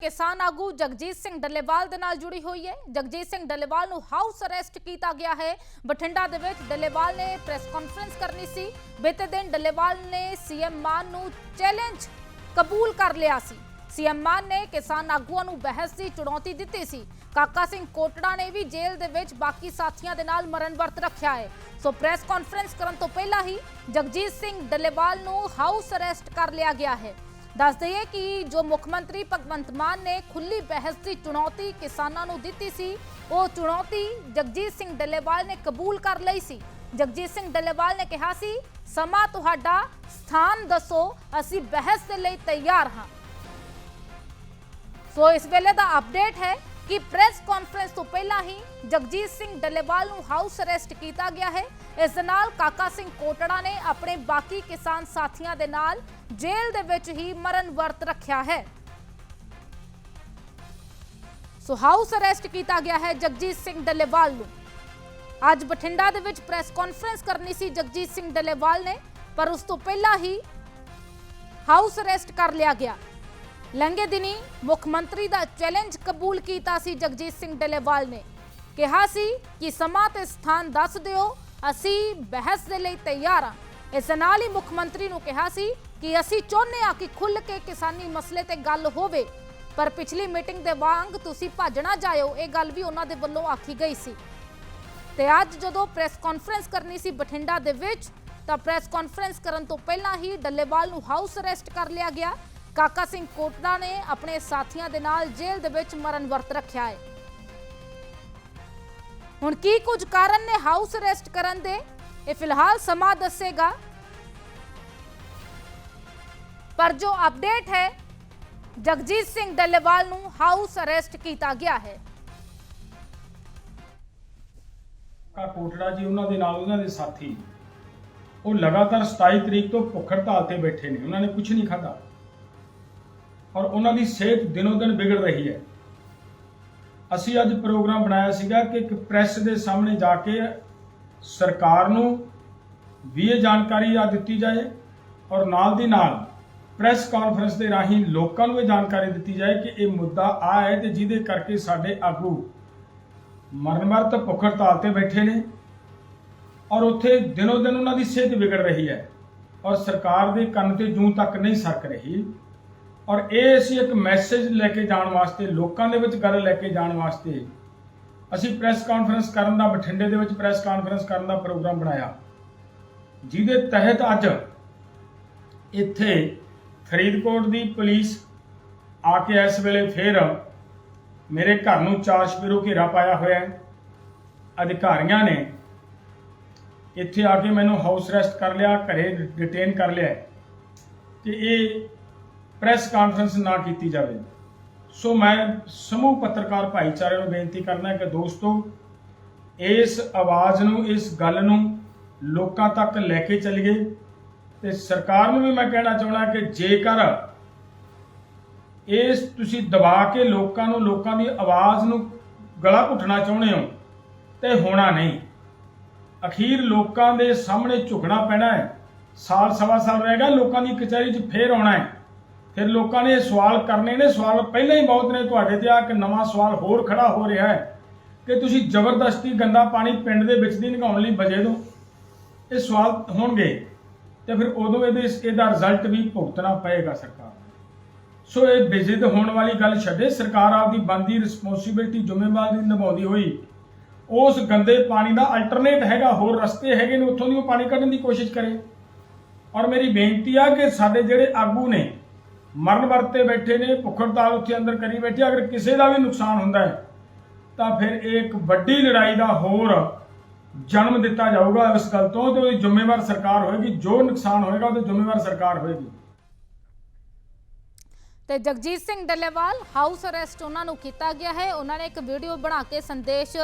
ਕਿਸਾਨ ਆਗੂ ਜਗਜੀਤ ਸਿੰਘ ਡੱਲੇਵਾਲ ਦੇ ਨਾਲ ਜੁੜੀ ਹੋਈ ਹੈ। ਜਗਜੀਤ ਸਿੰਘ ਡੱਲੇਵਾਲ ਨੂੰ ਹਾਊਸ ਅਰੈਸਟ ਕੀਤਾ ਗਿਆ ਹੈ। ਬਠਿੰਡਾ ਦੇ ਵਿੱਚ ਡੱਲੇਵਾਲ ਨੇ ਪ੍ਰੈਸ ਕਾਨਫਰੰਸ ਕਰਨੀ ਸੀ। ਬੀਤੇ ਦਿਨ ਡੱਲੇਵਾਲ ਨੇ ਸੀਐਮ ਮਾਨ ਨੂੰ ਚੈਲੰਜ ਕਬੂਲ ਕਰ ਲਿਆ ਸੀ। ਸੀਐਮ ਮਾਨ ਨੇ ਕਿਸਾਨ ਆਗੂਆਂ ਨੂੰ ਬਹਿਸ ਦੀ ਚੁਣੌਤੀ ਦਿੱਤੀ ਸੀ। ਕਾਕਾ ਸਿੰਘ ਕੋਟੜਾ ਨੇ ਵੀ ਜੇਲ੍ਹ ਦੇ ਵਿੱਚ ਬਾਕੀ ਸਾਥੀਆਂ ਦੇ ਨਾਲ ਮਰਨ ਵਰਤ ਰੱਖਿਆ ਹੈ। ਸੋ ਪ੍ਰੈਸ ਕਾਨਫਰੰਸ ਕਰਨ ਤੋਂ ਪਹਿਲਾਂ ਹੀ ਜਗਜੀਤ ਸਿੰਘ ਡੱਲੇਵਾਲ ਨੂੰ ਹਾਊਸ ਅਰੈਸਟ ਕਰ ਲਿਆ ਗਿਆ ਹੈ। ਦੱਸ ਦਈਏ ਕਿ ਜੋ ਮੁੱਖ ਮੰਤਰੀ ਭਗਵੰਤ ਮਾਨ ਨੇ ਖੁੱਲੀ ਬਹਿਸ ਦੀ ਚੁਣੌਤੀ ਕਿਸਾਨਾਂ ਨੂੰ ਦਿੱਤੀ ਸੀ, ਉਹ ਚੁਣੌਤੀ ਜਗਜੀਤ ਸਿੰਘ ਡੱਲੇਵਾਲ ਨੇ ਕਬੂਲ ਕਰ ਲਈ ਸੀ। ਜਗਜੀਤ ਸਿੰਘ ਡੱਲੇਵਾਲ ਨੇ ਕਿਹਾ ਸੀ, ਸਮਾਂ ਤੁਹਾਡਾ, ਸਥਾਨ ਦੱਸੋ, ਅਸੀਂ ਬਹਿਸ ਦੇ ਲਈ ਤਿਆਰ ਹਾਂ। ਸੋ ਇਸ ਵੇਲੇ ਦਾ ਅਪਡੇਟ ਹੈ ਕਿ ਪ੍ਰੈਸ ਕਾਨਫਰੰਸ ਤੋਂ ਪਹਿਲਾਂ ਹੀ ਜਗਜੀਤ ਸਿੰਘ ਡੱਲੇਵਾਲ ਨੂੰ ਹਾਊਸ ਅਰੈਸਟ ਕੀਤਾ ਗਿਆ ਹੈ। ਇਸ ਦੇ ਨਾਲ ਕਾਕਾ ਸਿੰਘ ਕੋਟੜਾ ਨੇ ਆਪਣੇ ਬਾਕੀ ਕਿਸਾਨ ਸਾਥੀਆਂ ਦੇ ਨਾਲ ਜੇਲ੍ਹ ਦੇ ਵਿੱਚ ਹੀ ਮਰਨ ਵਰਤ ਰੱਖਿਆ ਹੈ। ਸੋ ਹਾਊਸ ਅਰੈਸਟ ਕੀਤਾ ਗਿਆ ਹੈ ਜਗਜੀਤ ਸਿੰਘ ਡੱਲੇਵਾਲ ਨੂੰ। ਅੱਜ ਬਠਿੰਡਾ ਦੇ ਵਿੱਚ ਪ੍ਰੈਸ ਕਾਨਫਰੰਸ ਕਰਨੀ ਸੀ ਜਗਜੀਤ ਸਿੰਘ ਡੱਲੇਵਾਲ ਨੇ, ਪਰ ਉਸ ਤੋਂ ਪਹਿਲਾਂ ਹੀ ਹਾਊਸ ਅਰੈਸਟ ਕਰ ਲਿਆ ਗਿਆ। ਲੰਘੇ ਦਿਨੀ ਮੁੱਖ ਮੰਤਰੀ ਦਾ ਚੈਲੰਜ ਕਬੂਲ ਕੀਤਾ ਸੀ ਜਗਜੀਤ ਸਿੰਘ ਡੱਲੇਵਾਲ ਨੇ। ਕਿਹਾ ਸੀ ਕਿ ਸਮਾਂ ਤੇ ਸਥਾਨ ਦੱਸ ਦਿਓ, ਅਸੀਂ ਬਹਿਸ ਦੇ ਲਈ ਤਿਆਰ ਹਾਂ। ਇਸ ਨਾਲ ਹੀ ਮੁੱਖ ਮੰਤਰੀ ਨੂੰ ਕਿਹਾ ਸੀ ਕਿ ਅਸੀਂ ਚਾਹੁੰਦੇ ਹਾਂ ਕਿ ਖੁੱਲ ਕੇ ਕਿਸਾਨੀ ਮਸਲੇ ਤੇ ਗੱਲ ਹੋਵੇ, ਪਰ ਪਿਛਲੀ ਮੀਟਿੰਗ ਦੇ ਵਾਂਗ ਤੁਸੀਂ ਭੱਜ ਜਾਇਓ, ਇਹ ਗੱਲ ਵੀ ਉਹਨਾਂ ਦੇ ਵੱਲੋਂ ਆਖੀ ਗਈ ਸੀ। ਤੇ ਅੱਜ ਜਦੋਂ ਪ੍ਰੈਸ ਕਾਨਫਰੰਸ ਕਰਨੀ ਸੀ ਬਠਿੰਡਾ ਦੇ ਵਿੱਚ, ਤਾਂ ਪ੍ਰੈਸ ਕਾਨਫਰੰਸ ਕਰਨ ਤੋਂ ਪਹਿਲਾਂ ਹੀ ਡੱਲੇਵਾਲ ਨੂੰ ਹਾਊਸ ਅਰੈਸਟ ਕਰ ਲਿਆ ਗਿਆ। ਕਾਕਾ ਸਿੰਘ ਕੋਟੜਾ ਨੇ ਆਪਣੇ ਸਾਥੀਆਂ ਦੇ ਨਾਲ ਜੇਲ੍ਹ ਦੇ ਵਿੱਚ ਮਰਨ ਵਰਤ ਰੱਖਿਆ ਹੈ। ਹੁਣ ਕੀ ਕੁਝ ਕਾਰਨ ਨੇ ਹਾਊਸ ਅਰੈਸਟ ਕਰਨ ਦੇ? ਇਹ ਫਿਲਹਾਲ ਸਮਾਂ ਦੱਸੇਗਾ। ਪਰ ਜੋ ਅਪਡੇਟ ਹੈ, ਜਗਜੀਤ ਸਿੰਘ ਡੱਲੇਵਾਲ ਨੂੰ ਹਾਊਸ ਅਰੈਸਟ ਕੀਤਾ ਗਿਆ ਹੈ। ਕਾ ਕੋਟੜਾ ਜੀ, ਉਹਨਾਂ ਦੇ ਨਾਲ ਉਹਨਾਂ ਦੇ ਸਾਥੀ। ਉਹ ਲਗਾਤਾਰ 27 ਤਰੀਕ ਤੋਂ ਭੁੱਖ ਹੜਤਾਲ ਤੇ ਬੈਠੇ ਨੇ, ਉਹਨਾਂ ਨੇ ਕੁਝ ਨਹੀਂ ਖਾਧਾ। ਔਰ ਉਹਨਾਂ ਦੀ ਸਿਹਤ ਦਿਨੋ ਦਿਨ ਵਿਗੜ ਰਹੀ ਹੈ। ਅਸੀਂ ਅੱਜ ਪ੍ਰੋਗਰਾਮ ਬਣਾਇਆ ਸੀਗਾ ਕਿ ਇੱਕ ਪ੍ਰੈਸ ਦੇ ਸਾਹਮਣੇ ਜਾ ਕੇ ਸਰਕਾਰ ਨੂੰ ਵੀ ਇਹ ਜਾਣਕਾਰੀ ਆ ਦਿੱਤੀ ਜਾਏ ਔਰ ਨਾਲ ਦੀ ਨਾਲ ਪ੍ਰੈਸ ਕਾਨਫਰੰਸ ਦੇ ਰਾਹੀਂ ਲੋਕਾਂ ਨੂੰ ਇਹ ਜਾਣਕਾਰੀ ਦਿੱਤੀ ਜਾਏ ਕਿ ਇਹ ਮੁੱਦਾ ਆ ਹੈ ਤੇ ਜਿਹਦੇ ਕਰਕੇ ਸਾਡੇ ਆਗੂ ਮਰਨਮਰਤ ਭੁੱਖ ਹੜਤਾਲ ਤੇ ਬੈਠੇ ਨੇ ਔਰ ਉੱਥੇ ਦਿਨੋ ਦਿਨ ਉਹਨਾਂ ਦੀ ਸਿਹਤ ਵਿਗੜ ਰਹੀ ਹੈ ਔਰ ਸਰਕਾਰ ਦੇ ਕੰਨ ਤੇ ਜੂੰ ਤੱਕ ਨਹੀਂ ਸਰਕ ਰਹੀ। ਔਰ ਇਹ ਅਸੀਂ ਇੱਕ ਮੈਸੇਜ ਲੈ ਕੇ ਜਾਣ ਵਾਸਤੇ, ਲੋਕਾਂ ਦੇ ਵਿੱਚ ਗੱਲ ਲੈ ਕੇ ਜਾਣ ਵਾਸਤੇ ਅਸੀਂ ਪ੍ਰੈਸ ਕਾਨਫਰੰਸ ਕਰਨ ਦਾ ਬਠਿੰਡੇ ਦੇ ਵਿੱਚ ਪ੍ਰੈਸ ਕਾਨਫਰੰਸ ਕਰਨ ਦਾ ਪ੍ਰੋਗਰਾਮ ਬਣਾਇਆ, ਜਿਹਦੇ ਤਹਿਤ ਅੱਜ ਇੱਥੇ ਫਰੀਦਕੋਟ ਦੀ ਪੁਲਿਸ ਆ ਕੇ ਇਸ ਵੇਲੇ ਫੇਰ ਮੇਰੇ ਘਰ ਨੂੰ ਚਾਰ ਸ਼ਪੀਰੋ ਘੇਰਾ ਪਾਇਆ ਹੋਇਆ ਹੈ। ਅਧਿਕਾਰੀਆਂ ਨੇ ਇੱਥੇ ਆ ਕੇ ਮੈਨੂੰ ਹਾਊਸ ਅਰੈਸਟ ਕਰ ਲਿਆ, ਘਰੇ ਡਿਟੇਨ ਕਰ ਲਿਆ ਕਿ ਇਹ ਪ੍ਰੈਸ ਕਾਨਫਰੰਸ ਨਾ ਕੀਤੀ ਜਾਵੇ। ਸੋ ਮੈਂ ਸਮੂਹ ਪੱਤਰਕਾਰ ਭਾਈਚਾਰੇ ਨੂੰ ਬੇਨਤੀ ਕਰਨਾ ਹੈ ਕਿ ਦੋਸਤੋ, ਇਸ ਆਵਾਜ਼ ਨੂੰ, ਇਸ ਗੱਲ ਨੂੰ ਲੋਕਾਂ ਤੱਕ ਲੈ ਕੇ ਚੱਲੀਏ। ਤੇ ਸਰਕਾਰ ਨੂੰ ਵੀ ਮੈਂ ਕਹਿਣਾ ਚਾਹੁੰਦਾ ਕਿ ਜੇਕਰ ਇਸ ਤੁਸੀਂ ਦਬਾ ਕੇ ਲੋਕਾਂ ਨੂੰ, ਲੋਕਾਂ ਦੀ ਆਵਾਜ਼ ਨੂੰ ਗਲਾ ਘੁੱਟਣਾ ਚਾਹੁੰਦੇ ਹੋ, ਤੇ ਹੋਣਾ ਨਹੀਂ। ਅਖੀਰ ਲੋਕਾਂ ਦੇ ਸਾਹਮਣੇ ਝੁਕਣਾ ਪੈਣਾ ਹੈ। ਸਾਲ, ਸਵਾ ਸਾਲ ਰਹਿ ਗਿਆ, ਲੋਕਾਂ ਦੀ ਕਚਹਿਰੀ 'ਚ ਫੇਰ ਆਉਣਾ ਹੈ। ਫਿਰ ਲੋਕਾਂ ਨੇ ਇਹ ਸਵਾਲ ਕਰਨੇ ਨੇ, ਸਵਾਲ ਪਹਿਲਾਂ ਹੀ ਬਹੁਤ ਨੇ ਤੁਹਾਡੇ ਤੇ ਆ ਕਿ ਨਵਾਂ ਸਵਾਲ ਹੋਰ ਖੜਾ ਹੋ ਰਿਹਾ ਹੈ। ਕਿ ਤੁਸੀਂ ਜ਼ਬਰਦਸਤੀ ਗੰਦਾ ਪਾਣੀ ਪਿੰਡ ਦੇ ਵਿੱਚ ਦੀ ਨਿਕਾਉਣ ਲਈ ਵਜੇ ਦੋ? ਇਹ ਸਵਾਲ ਹੋਣਗੇ। ਤੇ ਫਿਰ ਉਦੋਂ ਇਹਦੇ ਇਹਦਾ ਰਿਜ਼ਲਟ ਵੀ ਭੁਗਤਣਾ ਪਏਗਾ ਸਰਕਾਰ ਸੋ ਇਹ ਬੇਜ਼ਿੱਦ ਹੋਣ ਵਾਲੀ ਗੱਲ ਛੱਡੇ, ਸਰਕਾਰ ਆਪਦੀ ਬੰਦੀ ਰਿਸਪੌਂਸਿਬਿਲਟੀ ਜ਼ਿੰਮੇਵਾਰੀ ਨਿਭਾਉਂਦੀ ਹੋਈ। ਉਸ ਗੰਦੇ ਪਾਣੀ ਦਾ ਅਲਟਰਨੇਟ ਹੈਗਾ, ਹੋਰ ਰਸਤੇ ਹੈਗੇ ਨੇ, ਉੱਥੋਂ ਦੀ ਉਹ ਪਾਣੀ ਕੱਢਣ ਦੀ ਕੋਸ਼ਿਸ਼ ਕਰੇ। ਔਰ ਮੇਰੀ ਬੇਨਤੀ ਆ ਕਿ ਸਾਡੇ ਜਿਹੜੇ ਆਗੂ ਨੇ, ਮਰਨ ਵਰਤੇ ਬੈਠੇ ਨੇ ਭੁੱਖ ਹੜਤਾਲ ਉੱਥੇ ਅੰਦਰ ਕਰੀ ਬੈਠੇ, ਅਗਰ ਕਿਸੇ ਦਾ ਵੀ ਨੁਕਸਾਨ ਹੁੰਦਾ ਹੈ, ਤਾਂ ਫਿਰ ਇਹ ਇੱਕ ਵੱਡੀ ਲੜਾਈ ਦਾ ਹੋਰ ਜਨਮ ਦਿੱਤਾ ਜਾਊਗਾ ਇਸ ਗੱਲ ਤੋਂ ਤੇ ਉਹਦੀ ਜ਼ਿੰਮੇਵਾਰ ਸਰਕਾਰ ਹੋਏਗੀ, ਜੋ ਨੁਕਸਾਨ ਹੋਏਗਾ, ਉਹਦੀ ਜ਼ਿੰਮੇਵਾਰ ਸਰਕਾਰ ਹੋਏਗੀ। ਤੇ ਜਗਜੀਤ ਸਿੰਘ ਡੱਲੇਵਾਲ ਹਾਊਸ ਅਰੈਸਟ ਉਹਨਾਂ ਨੂੰ ਕੀਤਾ ਗਿਆ ਹੈ। ਉਹਨਾਂ ਨੇ ਇੱਕ ਵੀਡੀਓ ਬਣਾ ਕੇ ਸੰਦੇਸ਼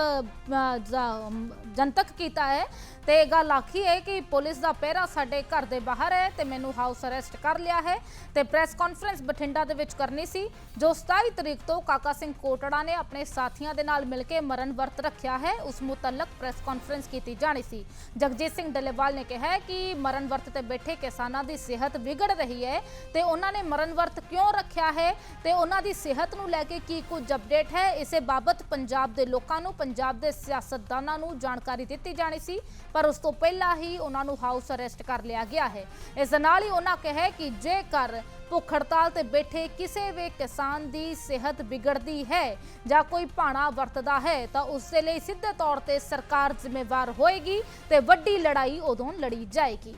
ਜਨਤਕ ਕੀਤਾ ਹੈ। ਤੇ ਇਹ ਗੱਲ ਆਖੀ ਹੈ ਕਿ ਪੁਲਿਸ ਦਾ ਪਹਿਰਾ ਸਾਡੇ ਘਰ ਦੇ ਬਾਹਰ ਹੈ ਤੇ ਮੈਨੂੰ ਹਾਊਸ ਅਰੈਸਟ ਕਰ ਲਿਆ ਹੈ ਤੇ ਪ੍ਰੈਸ ਕਾਨਫਰੰਸ ਬਠਿੰਡਾ ਦੇ ਵਿੱਚ ਕਰਨੀ ਸੀ, ਜੋ 27 ਤਰੀਕ ਤੋਂ ਕਾਕਾ ਸਿੰਘ ਕੋਟੜਾ ਨੇ ਆਪਣੇ ਸਾਥੀਆਂ ਦੇ ਨਾਲ ਮਿਲ ਕੇ ਮਰਨ ਵਰਤ ਰੱਖਿਆ ਹੈ। ਉਸ ਮੁਤਲਕ ਪ੍ਰੈਸ ਕਾਨਫਰੰਸ ਕੀਤੀ ਜਾਣੀ ਸੀ। ਜਗਜੀਤ ਸਿੰਘ ਡੱਲੇਵਾਲ ਨੇ ਕਿਹਾ ਕਿ ਮਰਨ ਵਰਤ ਤੇ ਬੈਠੇ ਕਿਸਾਨਾਂ ਦੀ ਸਿਹਤ ਵਿਗੜ ਰਹੀ ਹੈ ਤੇ ਉਹਨਾਂ ਨੇ ਮਰਨ ਵਰਤ ਕਿਉਂ ਰੱਖਿਆ? ਰੱਖਿਆ ਹੈ ਤੇ ਉਹਨਾਂ ਦੀ ਸਿਹਤ ਨੂੰ ਲੈ ਕੇ ਕੀ ਕੁਝ ਅਪਡੇਟ ਹੈ, ਇਸੇ ਬਾਬਤ ਪੰਜਾਬ ਦੇ ਲੋਕਾਂ ਨੂੰ, ਪੰਜਾਬ ਦੇ ਸਿਆਸਤਦਾਨਾਂ ਨੂੰ ਜਾਣਕਾਰੀ ਦਿੱਤੀ ਜਾਣੀ ਸੀ, ਪਰ ਉਸ ਤੋਂ ਪਹਿਲਾਂ ਹੀ ਉਹਨਾਂ ਨੂੰ ਹਾਊਸ ਅਰੈਸਟ ਕਰ ਲਿਆ ਗਿਆ ਹੈ। ਇਸ ਨਾਲ ਹੀ ਉਹਨਾਂ ਕਿਹਾ ਕਿ ਜੇਕਰ ਭੁੱਖ ਹੜਤਾਲ ਤੇ ਬੈਠੇ ਕਿਸੇ ਵੀ ਕਿਸਾਨ ਦੀ ਸਿਹਤ ਵਿਗੜਦੀ ਹੈ ਜਾਂ ਕੋਈ ਭਾਣਾ ਵਰਤਦਾ ਹੈ, ਤਾਂ ਉਸ ਦੇ ਲਈ ਸਿੱਧੇ ਤੌਰ ਤੇ ਸਰਕਾਰ ਜ਼ਿੰਮੇਵਾਰ ਹੋਏਗੀ ਤੇ ਵੱਡੀ ਲੜਾਈ ਉਦੋਂ ਲੜੀ ਜਾਏਗੀ।